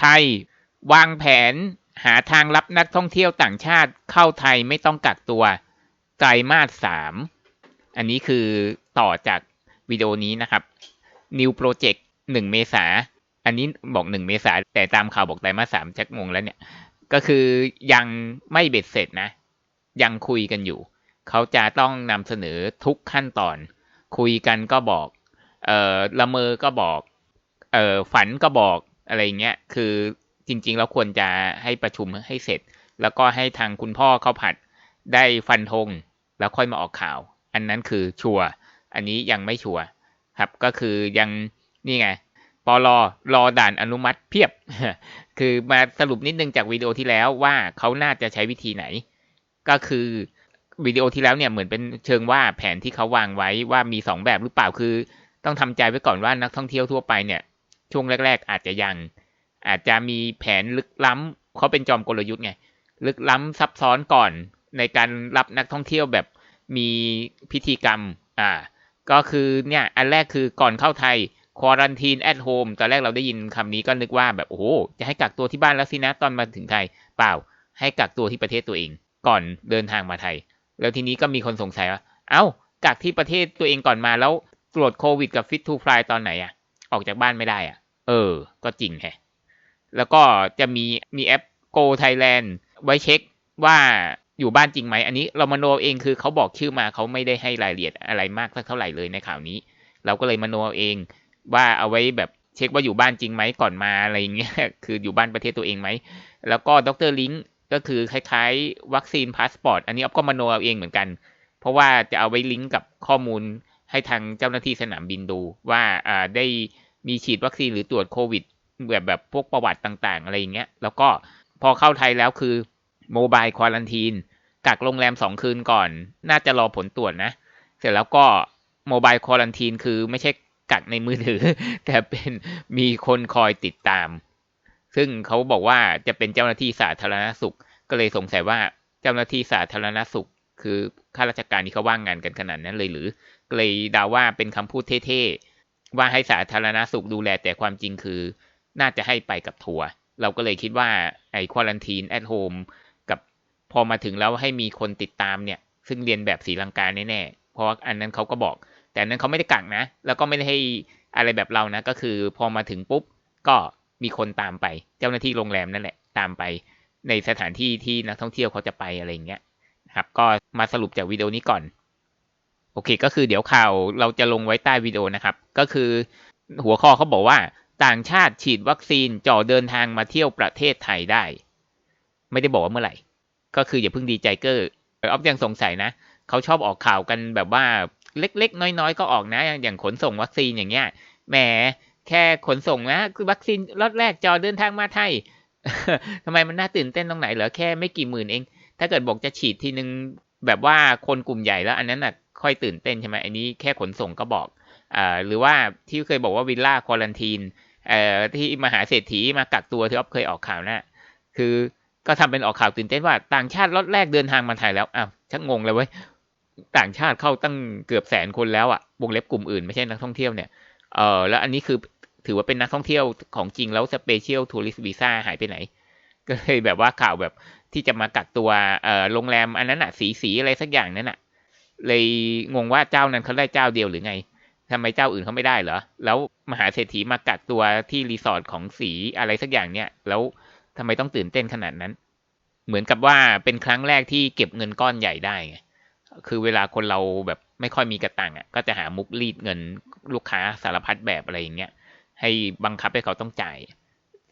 ไทย วางแผนหาทางรับนักท่องเที่ยวต่างชาติเข้าไทยไม่ต้องกักตัวไตรมาสสามอันนี้คือต่อจากวิดีโอนี้นะครับ New Project หนึ่งเมษา อันนี้บอกหนึ่งเมษา แต่ตามข่าวบอกไตรมาสสามชักงงแล้วเนี่ย ก็คือยังไม่เบ็ดเสร็จนะ ยังคุยกันอยู่ เขาจะต้องนำเสนอทุกขั้นตอน คุยกันก็บอก เอ่อละเมอก็บอก เอ่อฝันก็บอก อะไรเงี้ยคือจริง ๆ แล้วควรจะให้ประชุมให้เสร็จ แล้วก็ให้ทางคุณพ่อเขาผัดได้ฟันธงแล้วค่อยมาออกข่าว อันนั้นคือชัวร์อันนี้ยังไม่ชัวร์ครับก็คือยังนี่ไงปลอรอด่านอนุมัติเพียบ คือมาสรุปนิดนึงจากวิดีโอที่แล้วว่าเขาน่าจะใช้วิธีไหน ก็คือวิดีโอที่แล้วเนี่ยเหมือนเป็นเชิงว่าแผนที่เขาวางไว้ว่ามีสองแบบหรือเปล่าคือ ต้องทำใจไว้ก่อนว่านักท่องเที่ยวทั่วไปเนี่ย ช่วงแรก ๆ อาจจะยัง อาจจะมีแผนลึกล้ำเขาเป็นจอมกลยุทธ์ไง ลึกล้ำซับซ้อนก่อนในการรับนักท่องเที่ยวแบบมีพิธีกรรม อ่า ก็คือเนี่ย อันแรกคือก่อนเข้าไทยควอรันทีนแอทโฮมตอนแรกเราได้ยินคำนี้ก็นึกว่าแบบ โอ้โห จะให้กักตัวที่บ้านแล้วสินะ ตอนมาถึงไทย เปล่า ให้กักตัวที่ประเทศตัวเอง ก่อนเดินทางมาไทย แล้วทีนี้ก็มีคนสงสัยว่า เอา้า กักที่ประเทศตัวเองก่อนมาแล้วตรวจโควิดกับฟิตทูฟลายตอนไหนอะออกจากบ้านไม่ได้อะ เออ ก็จริงแฮะ แล้วก็จะมีมีแอป Go Thailand ไว้เช็คว่าอยู่บ้านจริงไหม อันนี้เรามโนเองคือเขาบอกชื่อมาเขาไม่ได้ให้รายละเอียดอะไรมากสักเท่าไหร่เลยในข่าวนี้ เราก็เลยมโนเองว่าเอาไว้แบบเช็คว่าอยู่บ้านจริงไหมก่อนมาอะไรเงี้ย คืออยู่บ้านประเทศตัวเองไหม แล้วก็ดรลิงก็คือคล้ายๆ วัคซีนพาสปอร์ต อันนี้อ๊อฟก็มโนเอาเองเหมือนกัน เพราะว่าจะเอาไว้ลิงก์กับข้อมูลให้ทางเจ้าหน้าที่สนามบินดูว่าอ่าได้ มีฉีดวัคซีนหรือตรวจโควิดแบบแบบพวกประวัติต่างๆ อะไรอย่างเงี้ย แล้วก็พอเข้าไทยแล้วคือโมบายควอลันทีนกักโรงแรมสองคืนก่อน น่าจะรอผลตรวจนะ เสร็จแล้วก็โมบายควอลันทีนคือไม่ใช่กักในมือถือ แต่เป็นมีคนคอยติดตาม ซึ่งเขาบอกว่าจะเป็นเจ้าหน้าที่สาธารณสุข ก็เลยสงสัยว่าเจ้าหน้าที่สาธารณสุข คือข้าราชการที่เขาว่างงานกันขนาดนั้นเลยหรือ ก็เลยดาว่าเป็นคำพูดเท่ๆ ว่าให้สาธารณสุขดูแลแต่ความจริงคือน่าจะให้ไปกับทัวร์เราก็เลยคิดว่าไอ้ควอลันทีนแอทโฮมกับพอมาถึงแล้วให้มีคนติดตามเนี่ย ซึ่งเรียนแบบสีลังกาแน่ๆเพราะอันนั้นเขาก็บอก แต่นั้นเขาไม่ได้กักนะ แล้วก็ไม่ได้ให้อะไรแบบเรานะ ก็คือพอมาถึงปุ๊บก็มีคนตามไป เจ้าหน้าที่โรงแรมนั่นแหละตามไป ในสถานที่ที่นักท่องเที่ยวเขาจะไปอะไรอย่างเงี้ยครับ ก็มาสรุปจากวิดีโอนี้ก่อน โอเค ก็คือเดี๋ยวข่าวเราจะลงไว้ใต้วิดีโอนะครับ ก็คือหัวข้อเขาบอกว่าต่างชาติฉีดวัคซีนจ่อเดินทางมาเที่ยวประเทศไทยได้ ไม่ได้บอกว่าเมื่อไหร่ ก็คืออย่าเพิ่งดีใจเกอร์ออฟยังสงสัยนะเขาชอบออกข่าวกันแบบว่าเล็กๆ น้อยๆ ก็ออกนะ อย่างขนส่งวัคซีนอย่างเงี้ยแหมแค่ขนส่งนะคือวัคซีนรอดแรกจอเดินทางมาไทยทำไมมันน่าตื่นเต้นตรงไหนเหรอแค่ไม่กี่หมื่นเอง ถ้าเกิดบอกจะฉีดทีนึงแบบว่าคนกลุ่มใหญ่แล้ว อันนั้นน่ะ ค่อยตื่นเต้นใช่ไหมอันนี้แค่ขนส่งก็บอกอหรือว่าที่เคยบอกว่าวิลล่าควอลันทีนที่มหาเศรษฐีมากักตัวที่อ๊อฟเคยออกข่าวนะคือก็ทำเป็นออกข่าวตื่นเต้นว่าต่างชาติรถแรกเดินทางมาไทยแล้วอ้าวชักงงเลยเว้ยต่างชาติเข้าตั้งเกือบแสนคนแล้วอะวงเล็บกลุ่มอื่นไม่ใช่นักท่องเที่ยวเนี่ยเออแล้วอันนี้คือถือว่าเป็นนักท่องเที่ยวของจริงแล้วสเปเชียลทัวริสต์วีซ่าหายไปไหน ก็เลยแบบว่าข่าวแบบที่จะมากักตัวเอ่อโรงแรมอันนั้นอะสีสีอะไรสักอย่างนั้นอะ เลยงงว่าเจ้านั้นเขาได้เจ้าเดียวหรือไงทำไมเจ้าอื่นเขาไม่ได้เหรอ แล้วมหาเศรษฐีมากักตัวที่รีสอร์ทของสีอะไรสักอย่างเนี่ย แล้วทำไมต้องตื่นเต้นขนาดนั้น เหมือนกับว่าเป็นครั้งแรกที่เก็บเงินก้อนใหญ่ได้ไงคือเวลาคนเราแบบไม่ค่อยมีกระตังอะ ก็จะหามุกรีดเงินลูกค้าสารพัดแบบอะไรอย่างเงี้ย ให้บังคับให้เขาต้องจ่าย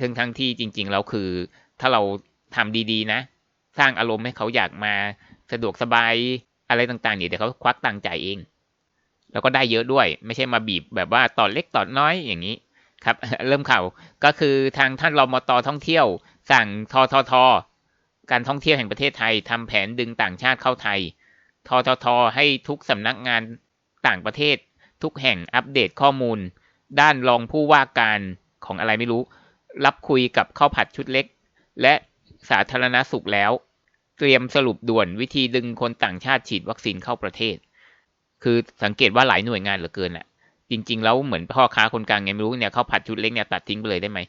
ซึ่งทั้งที่จริง ๆ แล้วคือ ถ้าเราทำดีๆ นะ สร้างอารมณ์ให้เขาอยากมาสะดวกสบาย อะไรต่างๆเนี่ยเดี๋ยวเขาควักตังค์จ่ายเอง แล้วก็ได้เยอะด้วย ไม่ใช่มาบีบแบบว่าต่อเล็กต่อน้อยอย่างนี้ครับ เริ่มข่าวก็คือทางท่านรมตท่องเที่ยว สั่งทททการท่องเที่ยวแห่งประเทศไทยทำแผนดึงต่างชาติเข้าไทยทททให้ทุกสำนักงานต่างประเทศ ทุกแห่งอัปเดตข้อมูล ด้านรองผู้ว่าการของอะไรไม่รู้ รับคุยกับข้าวผัดชุดเล็ก และสาธารณสุขแล้ว เตรียมสรุปด่วนวิธีดึงคนต่างชาติฉีดวัคซีนเข้าประเทศ คือสังเกตว่าหลายหน่วยงานเหลือเกินแหละจริง ๆ แล้วเหมือนพ่อค้าคนกลางไงไม่รู้เนี่ยเข้าผัดชุดเล็กเนี่ยตัดทิ้งไปเลยได้ไหม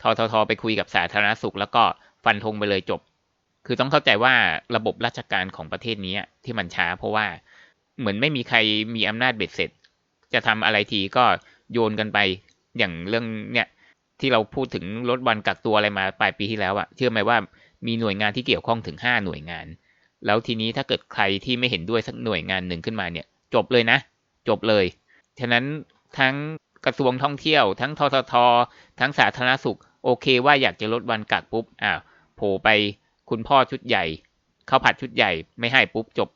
ทททไปคุยกับสาธารณสุข แล้วก็ฟันธงไปเลยจบ คือต้องเข้าใจว่าระบบราชการของประเทศนี้ที่มันช้า เพราะว่าเหมือนไม่มีใครมีอำนาจเบ็ดเสร็จ จะทำอะไรทีก็โยนกันไปอย่างเรื่องเนี่ยที่เราพูดถึงลดวันกักตัวอะไรมาปลายปีที่แล้วอะเชื่อไหมว่า มีหน่วยงานที่เกี่ยวข้องถึงห้าหน่วยงาน แล้วทีนี้ถ้าเกิดใครที่ไม่เห็นด้วยสักหน่วยงานหนึ่งขึ้นมาเนี่ย จบเลยนะ จบเลย ฉะนั้นทั้งกระทรวงท่องเที่ยว ทั้งททท ทั้งสาธารณสุข โอเคว่าอยากจะลดวันกักปุ๊บอ้าวโผล่ไปคุณพ่อชุดใหญ่ข้าวผัดชุดใหญ่ไม่ให้ปุ๊บจบ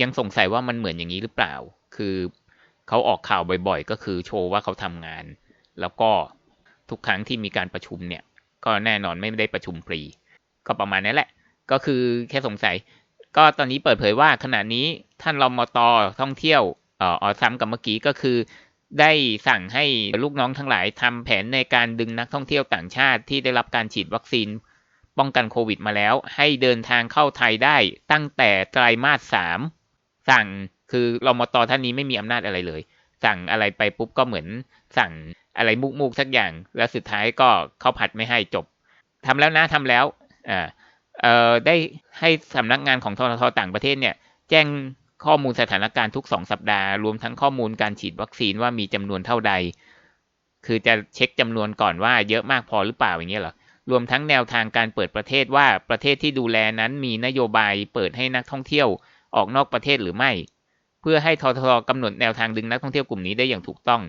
ยังสงสัยว่ามันเหมือนอย่างนี้หรือเปล่า คือเขาออกข่าวบ่อยๆ ก็คือโชว์ว่าเขาทำงาน แล้วก็ทุกครั้งที่มีการประชุมเนี่ย ก็แน่นอนไม่ได้ประชุมฟรี ก็ประมาณนี้แหละ ก็คือแค่สงสัย ก็ตอนนี้เปิดเผยว่าขณะนี้ท่านรมตท่องเที่ยวอ่อซ้ำกับเมื่อกี้ก็คือ ได้สั่งให้ลูกน้องทั้งหลายทำแผนในการดึงนักท่องเที่ยวต่างชาติที่ได้รับการฉีดวัคซีนป้องกันโควิดมาแล้ว ให้เดินทางเข้าไทยได้ตั้งแต่ไตรมาสสามสั่งคือรมตท่านนี้ไม่มีอำนาจอะไรเลย สั่งอะไรไปปุ๊บก็เหมือน สั่งอะไรมุกมุกสักอย่าง แล้วสุดท้ายก็เข้าผัดไม่ให้จบทำแล้วนะทำแล้ว อ่าเอ่อได้ให้สำนักงานของทททต่างประเทศเนี่ยแจ้งข้อมูลสถานการณ์ทุกสองสัปดาห์ รวมทั้งข้อมูลการฉีดวัคซีนว่ามีจำนวนเท่าใด คือจะเช็คจำนวนก่อนว่าเยอะมากพอหรือเปล่าอย่างเงี้ยเหรอ รวมทั้งแนวทางการเปิดประเทศว่าประเทศที่ดูแลนั้นมีนโยบายเปิดให้นักท่องเที่ยวออกนอกประเทศหรือไม่ เพื่อให้ทททกำหนดแนวทางดึงนักท่องเที่ยวกลุ่มนี้ได้อย่างถูกต้อง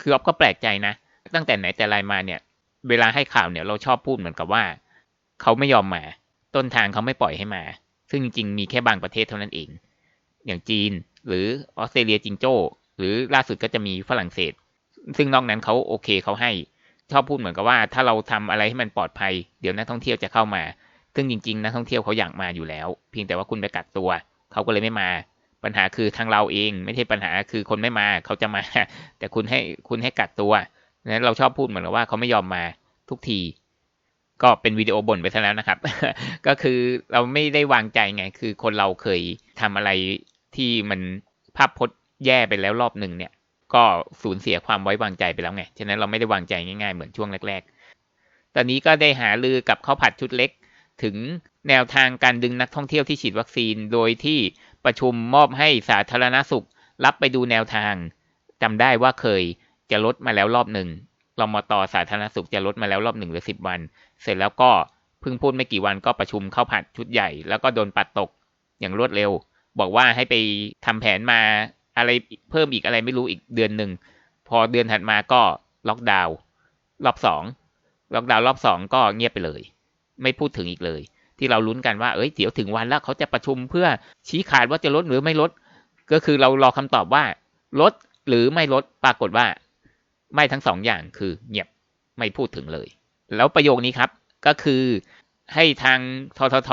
คืออ๊อฟก็แปลกใจนะ ตั้งแต่ไหนแต่ไรมาเนี่ย เวลาให้ข่าวเนี่ยเราชอบพูดเหมือนกับว่า เขาไม่ยอมมา ต้นทางเขาไม่ปล่อยให้มา ซึ่งจริงๆมีแค่บางประเทศเท่านั้นเอง อย่างจีนหรือออสเตรเลียจิงโจ้ หรือล่าสุดก็จะมีฝรั่งเศส ซึ่งนอกนั้นเขาโอเคเขาให้ ชอบพูดเหมือนกับว่า ถ้าเราทำอะไรให้มันปลอดภัย เดี๋ยวนักท่องเที่ยวจะเข้ามา ซึ่งจริงๆนักท่องเที่ยวเขาอยากมาอยู่แล้ว เพียงแต่ว่าคุณไปกักตัว เขาก็เลยไม่มาปัญหาคือทางเราเองไม่ใช่ปัญหาคือคนไม่มาเขาจะมา แต่คุณให้คุณให้กักตัวนั้นเราชอบพูดเหมือนกับว่าเขาไม่ยอมมาทุกที ก็เป็นวิดีโอบ่นไปซะแล้วนะครับ ก็คือเราไม่ได้วางใจไง คือคนเราเคยทำอะไรที่มันภาพพจน์แย่ไปแล้วรอบหนึ่งเนี่ย ก็สูญเสียความไว้วางใจไปแล้วไง ฉะนั้นเราไม่ได้วางใจง่ายๆ เหมือนช่วงแรกๆ ตอนนี้ก็ได้หาลือกับข้าวผัดชุดเล็ก ถึงแนวทางการดึงนักท่องเที่ยวที่ฉีดวัคซีน โดยที่ประชุมมอบให้สาธารณสุข รับไปดูแนวทางจำได้ว่าเคยจะลดมาแล้วรอบหนึ่ง รมตสาธารณสุขจะลดมาแล้วรอบหนึ่งหรือสิบวัน เสร็จแล้วก็เพิ่งพูดไม่กี่วันก็ประชุมเข้าผัดชุดใหญ่ แล้วก็โดนปัดตกอย่างรวดเร็ว บอกว่าให้ไปทำแผนมาอะไรเพิ่มอีกอะไรไม่รู้อีกเดือนหนึ่ง พอเดือนถัดมาก็ล็อกดาวน์รอบสองล็อกดาวน์รอบสองก็เงียบไปเลย ไม่พูดถึงอีกเลย ที่เราลุ้นกันว่าเอ้ยเดี๋ยวถึงวันแล้วเขาจะประชุมเพื่อชี้ขาดว่าจะลดหรือไม่ลด ก็คือเรารอคำตอบว่าลดหรือไม่ลดปรากฏว่า ไม่ทั้งสองอย่างคือเงียบไม่พูดถึงเลย แล้วประโยคนี้ครับ ก็คือให้ทางททท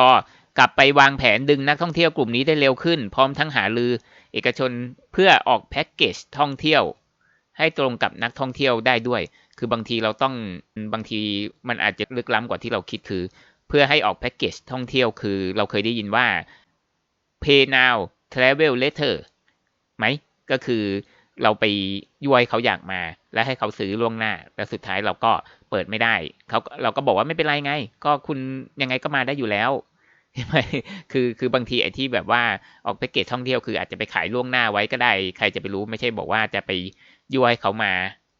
กลับไปวางแผนดึงนักท่องเที่ยวกลุ่มนี้ได้เร็วขึ้น พร้อมทั้งหาลือ เอกชนเพื่อออกแพ็กเกจท่องเที่ยว ให้ตรงกับนักท่องเที่ยวได้ด้วย คือบางทีเราต้องบางทีมันอาจจะลึกล้ำกว่าที่เราคิดคือ เพื่อให้ออกแพ็กเกจท่องเที่ยวคือ เราเคยได้ยินว่า pay now travel later ไหมก็คือ เราไปย้วยเขาอยากมา และให้เขาซื้อล่วงหน้าแล้วสุดท้ายเราก็เปิดไม่ได้เขาเราก็บอกว่าไม่เป็นไรไง ก็คุณยังไงก็มาได้อยู่แล้วใช่ไหมคือคือบางทีไอ้ที่แบบว่าออกแพ็กเกจท่องเที่ยวคืออาจจะไปขายล่วงหน้าไว้ก็ได้ ใครจะไปรู้ไม่ใช่บอกว่าจะไปย้วยเขามา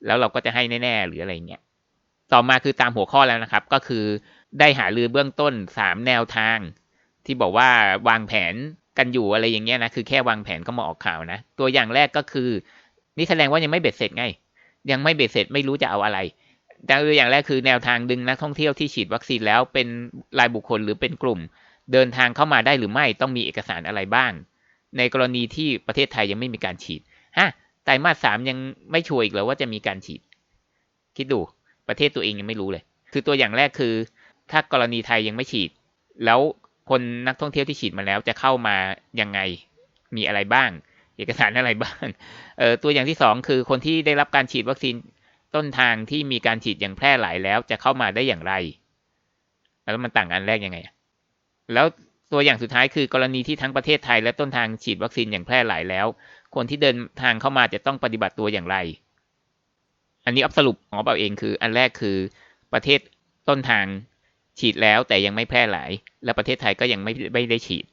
แล้วเราก็จะให้แน่ๆหรืออะไรเงี้ยต่อมาคือตามหัวข้อแล้วนะครับ ก็คือได้หาลือเบื้องต้นสามแนวทาง ที่บอกว่าวางแผนกันอยู่อะไรอย่างเงี้ยนะคือแค่วางแผนก็มาออกข่าวนะ ตัวอย่างแรกก็คือ นี่แสดงว่ายังไม่เบ็ดเสร็จไง ยังไม่เบ็ดเสร็จไม่รู้จะเอาอะไรตัวอย่างแรกคือแนวทางดึงนักท่องเที่ยวที่ฉีดวัคซีนแล้วเป็นรายบุคคลหรือเป็นกลุ่ม เดินทางเข้ามาได้หรือไม่ต้องมีเอกสารอะไรบ้าง ในกรณีที่ประเทศไทยยังไม่มีการฉีดฮะไตรมาสสามยังไม่ชัวร์อีกเลยว่าจะมีการฉีด คิดดูประเทศตัวเองยังไม่รู้เลย คือตัวอย่างแรกคือ ถ้ากรณีไทยยังไม่ฉีด แล้วคนนักท่องเที่ยวที่ฉีดมาแล้วจะเข้ามายังไงมีอะไรบ้าง เอกสารอะไรบ้างเออตัวอย่างที่สองคือคนที่ได้รับการฉีดวัคซีนต้นทางที่มีการฉีดอย่างแพร่หลายแล้วจะเข้ามาได้อย่างไร แล้วมันต่างกันแรกยังไง แล้วตัวอย่างสุดท้ายคือกรณีที่ทั้งประเทศไทย และต้นทางฉีดวัคซีนอย่างแพร่หลายแล้ว คนที่เดินทางเข้ามาจะต้องปฏิบัติตัวอย่างไร อันนี้อับสรุปของเราเองคืออันแรกคือประเทศต้นทางฉีดแล้วแต่ยังไม่แพร่หลาย และประเทศไทยก็ยังไม่ไม่ได้ฉีด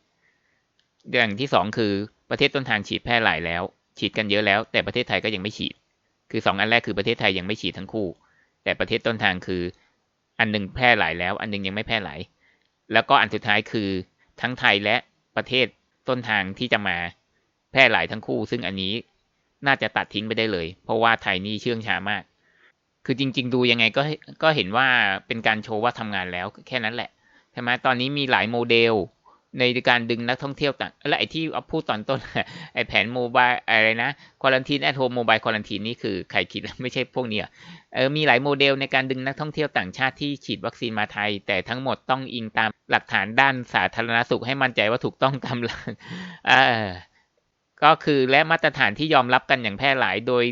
อย่างที่สองคือ ประเทศต้นทางฉีดแพร่หลายแล้ว ฉีดกันเยอะแล้ว แต่ประเทศไทยก็ยังไม่ฉีด คือสองอันแรกคือประเทศไทยยังไม่ฉีดทั้งคู่ แต่ประเทศต้นทางคืออันหนึงแพร่หลายแล้ว อันหนึงยังไม่แพร่หลาย แล้วก็อันสุดท้ายคือทั้งไทยและประเทศต้นทางที่จะมาแพร่หลายทั้งคู่ ซึ่งอันนี้น่าจะตัดทิ้งไปได้เลย เพราะว่าไทยนี่เชื่องช้ามาก คือจริง ๆ ดูยังไงก็ก็เห็นว่าเป็นการโชว์ว่าทำงานแล้วแค่นั้นแหละใช่ไหมตอนนี้มีหลายโมเดล ในการดึงนักท่องเที่ยวต่างและไอที่เอาพูดตอนต้นไอแผนโมบายอะไรนะควอลันทีนแอทโฮมโมบายควอลันทีนนี่คือใครคิดไม่ใช่พวกนี้เออมีหลายโมเดลในการดึงนักท่องเที่ยวต่างชาติที่ฉีดวัคซีนมาไทย แต่ทั้งหมดต้องอิงตามหลักฐานด้านสาธารณสุขให้มั่นใจว่าถูกต้องตามหลักก็คือและมาตรฐานที่ยอมรับกันอย่างแพร่หลายโดย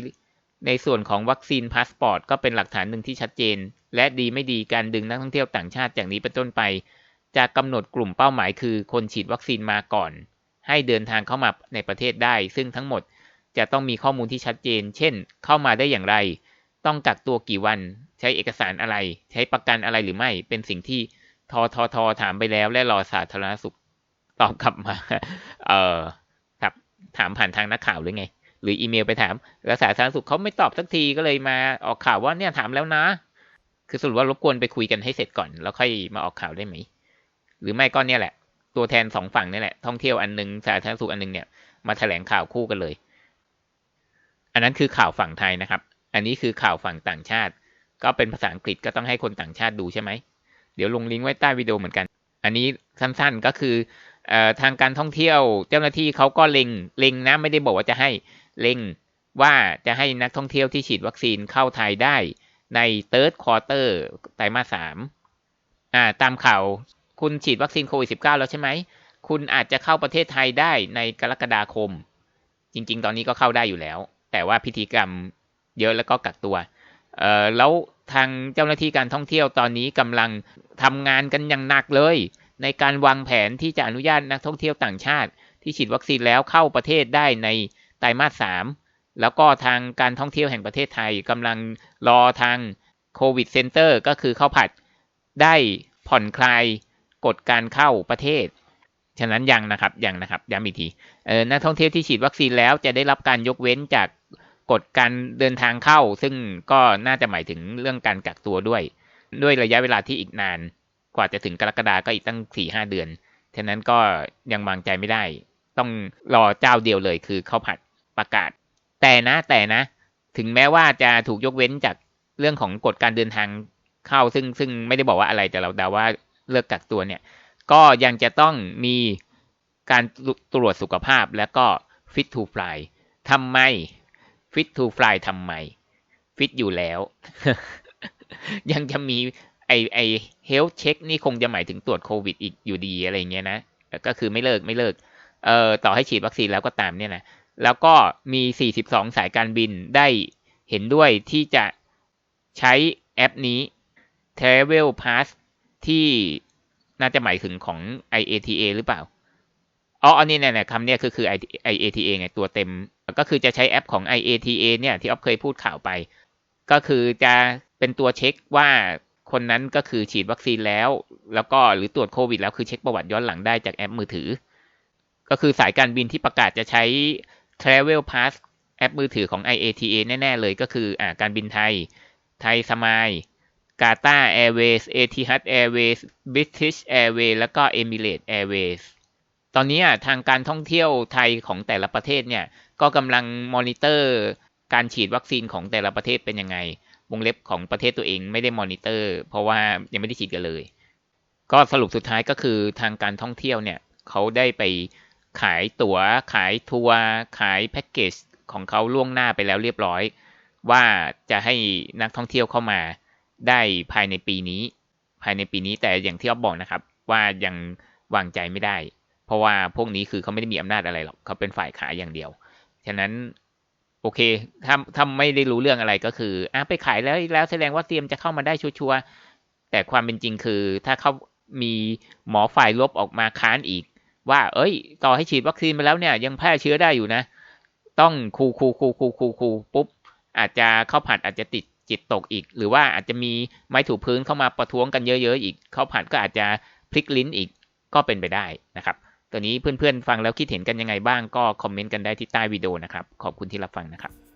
ในส่วนของวัคซีนพาสปอร์ตก็เป็นหลักฐานหนึ่งที่ชัดเจน และดีไม่ดีการดึงนักท่องเที่ยวต่างชาติจากนี้เป็นต้นไป จะกำหนดกลุ่มเป้าหมายคือคนฉีดวัคซีนมาก่อน ให้เดินทางเข้ามาในประเทศได้ ซึ่งทั้งหมดจะต้องมีข้อมูลที่ชัดเจน เช่น เข้ามาได้อย่างไร ต้องกักตัวกี่วัน ใช้เอกสารอะไร ใช้ประกันอะไรหรือไม่ เป็นสิ่งที่ทอทอทอถามไปแล้ว และรอสาธารณสุขตอบกลับมา เออครับ ถามผ่านทางนักข่าวหรือไง หรืออีเมลไปถาม แล้วสาธารณสุขเขาไม่ตอบสักทีก็เลยมาออกข่าวว่าเนี่ยถามแล้วนะ คือสรุปว่ารบกวนไปคุยกันให้เสร็จก่อน แล้วค่อยมาออกข่าวได้ไหม หรือไม่ก็เนี่ยแหละ ตัวแทนสองฝั่งนี่แหละ ท่องเที่ยวอันหนึงสาธารณสุขอันหนึงเนี่ยมาแถลงข่าวคู่กันเลย อันนั้นคือข่าวฝั่งไทยนะครับ อันนี้คือข่าวฝั่งต่างชาติ ก็เป็นภาษาอังกฤษก็ต้องให้คนต่างชาติดูใช่ไหม เดี๋ยวลงลิงก์ไว้ใต้วิดีโอเหมือนกัน อันนี้สั้นๆก็คืออทางการท่องเที่ยวเจ้าหน้าที่เขาก็เล็งเล็งนะไม่ได้บอกว่าจะให้เล็งว่าจะให้นักท่องเที่ยวที่ฉีดวัคซีนเข้าไทยได้ใน third quarter ไตรมาสสามตามข่าว คุณฉีดวัคซีนโควิด -19 แล้วใช่ไหม คุณอาจจะเข้าประเทศไทยได้ในกรกฎาคม จริง ๆ ตอนนี้ก็เข้าได้อยู่แล้ว แต่ว่าพิธีกรรมเยอะแล้วก็กักตัว เอ่อ แล้วทางเจ้าหน้าที่การท่องเที่ยวตอนนี้กำลังทำงานกันอย่างหนักเลย ในการวางแผนที่จะอนุญาตนักท่องเที่ยวต่างชาติ ที่ฉีดวัคซีนแล้วเข้าประเทศได้ในไตรมาสสามแล้วก็ทางการท่องเที่ยวแห่งประเทศไทยกำลังรอทางโควิดเซ็นเตอร์ก็คือเข้าผัดได้ผ่อนคลาย กฎการเข้าประเทศ ฉะนั้นยังนะครับยังนะครับย้ำอีกทีเออนักท่องเที่ยวที่ฉีดวัคซีนแล้วจะได้รับการยกเว้นจากกฎการเดินทางเข้า ซึ่งก็น่าจะหมายถึงเรื่องการกักตัวด้วย ด้วยระยะเวลาที่อีกนาน กว่าจะถึงกรกฎาก็อีกตั้งสี่ห้าเดือน ฉะนั้นก็ยังวางใจไม่ได้ ต้องรอเจ้าเดียวเลยคือเข้าผัดประกาศ แต่นะแต่นะ ถึงแม้ว่าจะถูกยกเว้นจากเรื่องของกฎการเดินทางเข้า ซึ่งซึ่งไม่ได้บอกว่าอะไรแต่เราเดาว่า เลิกกักตัวเนี่ย ก็ยังจะต้องมีการตรวจสุขภาพแล้วก็ fit to fly ทำไม fit to fly ทำไม fit อยู่แล้ว ยังจะมีไอไอ health check นี่คงจะหมายถึงตรวจโควิดอีกอยู่ดีอะไรเงี้ยนะ ก็คือไม่เลิกไม่เลิกเอ่อต่อให้ฉีดวัคซีนแล้วก็ตามเนี่ยนะ แล้วก็มี 42 สายการบินได้เห็นด้วยที่จะใช้แอปนี้ Travel Pass ที่น่าจะหมายถึงของ IATA หรือเปล่า อ๋ออันนี้เนี่ยคำเนี้ยคือคือ IATA ไงตัวเต็ม ก็คือจะใช้แอปของ IATA เนี่ยที่อ๊อฟเคยพูดข่าวไป ก็คือจะเป็นตัวเช็คว่าคนนั้นก็คือฉีดวัคซีนแล้ว แล้วก็หรือตรวจโควิดแล้วคือเช็คประวัติย้อนหลังได้จากแอปมือถือ ก็คือสายการบินที่ประกาศจะใช้ Travel Pass แอปมือถือของ IATA แน่ ๆ เลยก็คืออ่าการบินไทย ไทยสมาย กาตาแอร์เวย์เอทิฮัดแอร์เวย์บริติชแอร์เวย์แล้วก็เอมิเรตแอร์เวย์ตอนนี้ทางการท่องเที่ยวไทยของแต่ละประเทศเนี่ย ก็กำลังมอนิเตอร์การฉีดวัคซีนของแต่ละประเทศเป็นยังไง วงเล็บของประเทศตัวเองไม่ได้มอนิเตอร์ เพราะว่ายังไม่ได้ฉีดกันเลย ก็สรุปสุดท้ายก็คือทางการท่องเที่ยวเนี่ยเขาได้ไปขายตัว๋ว ขายทัวร์ขายแพ็กเกจของเขาล่วงหน้าไปแล้วเรียบร้อย ว่าจะให้นักท่องเที่ยวเข้ามา ได้ภายในปีนี้ ภายในปีนี้แต่อย่างที่อ๊อฟบอกนะครับ ว่ายังวางใจไม่ได้ เพราะว่าพวกนี้คือเขาไม่ได้มีอำนาจอะไรหรอกเขาเป็นฝ่ายขายอย่างเดียว ฉะนั้นโอเคถ้าถ้าไม่ได้รู้เรื่องอะไรก็คืออะไปขายแล้วแล้วแสดงว่าเตรียมจะเข้ามาได้ชัวร์แต่ความเป็นจริงคือ ถ้าเขามีหมอฝ่ายลบออกมาค้านอีก ว่า เอ้ย ต่อให้ฉีดวัคซีนไปแล้วเนี่ย ยังแพร่เชื้อได้อยู่นะ ต้องคูคูคูคูคูคูปุ๊บอาจจะเข้าผัดอาจจะติด จิตตกอีก หรือว่าอาจจะมีไม้ถูพื้นเข้ามาประท้วงกันเยอะๆอีก เขาผัดก็อาจจะพลิกลิ้นอีกก็เป็นไปได้นะครับตัวนี้เพื่อนๆฟังแล้วคิดเห็นกันยังไงบ้างก็คอมเมนต์กันได้ที่ใต้วิดีโอนะครับ ขอบคุณที่รับฟังนะครับ